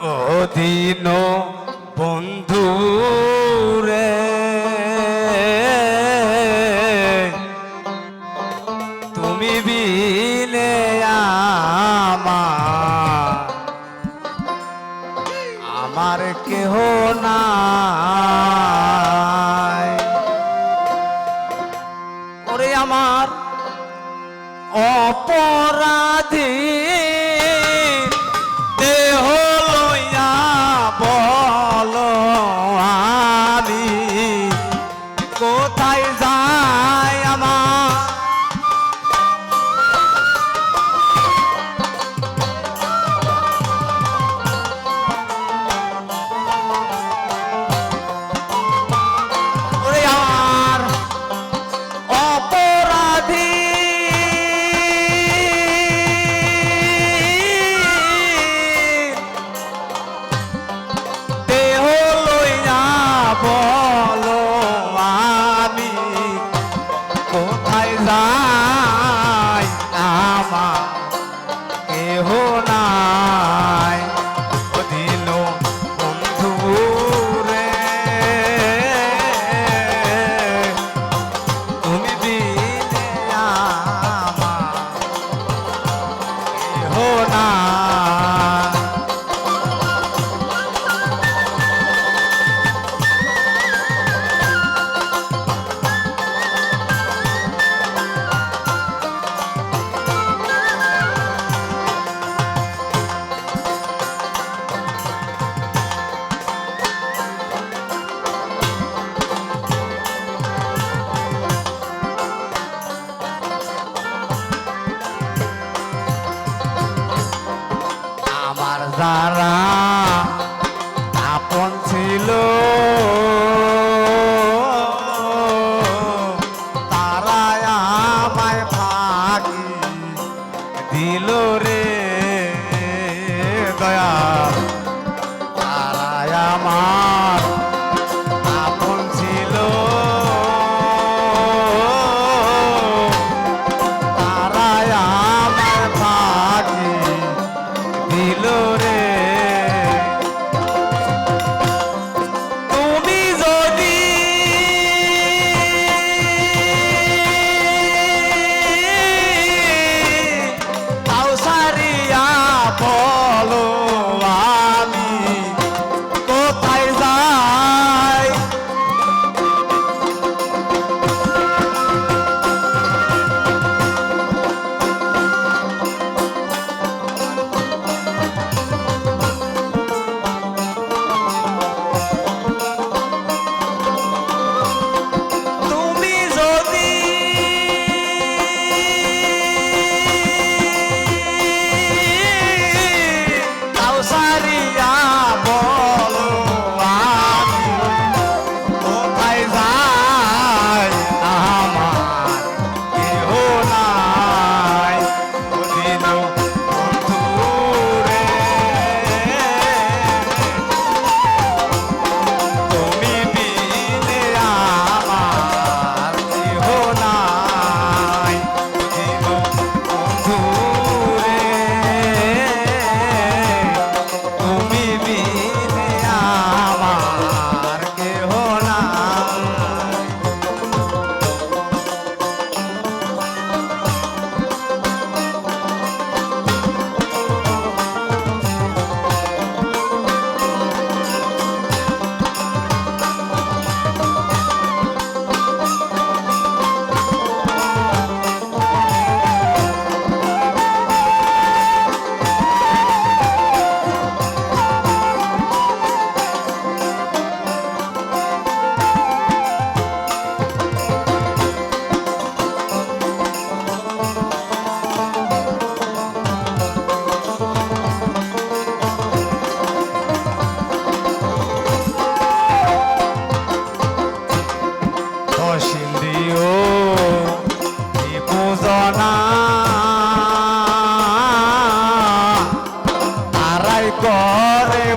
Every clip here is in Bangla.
অধীন বন্ধু রে। তুমি বিলে আমার কেহ না ওরে আমার অপরাধী માં એ હો La la.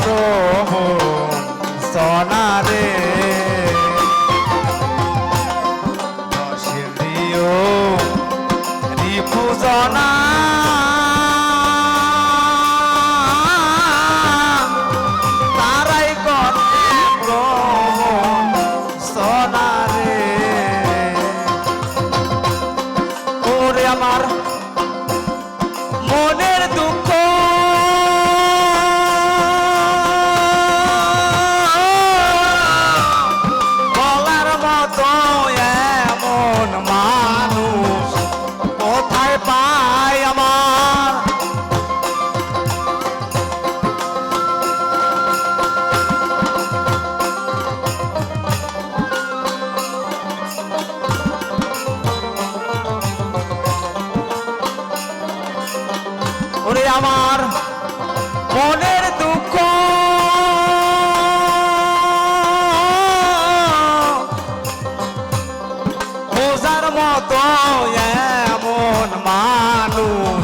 প্রভু সোনারে আমার মনের দুঃখ। বোঝার মতো এমন মানুষ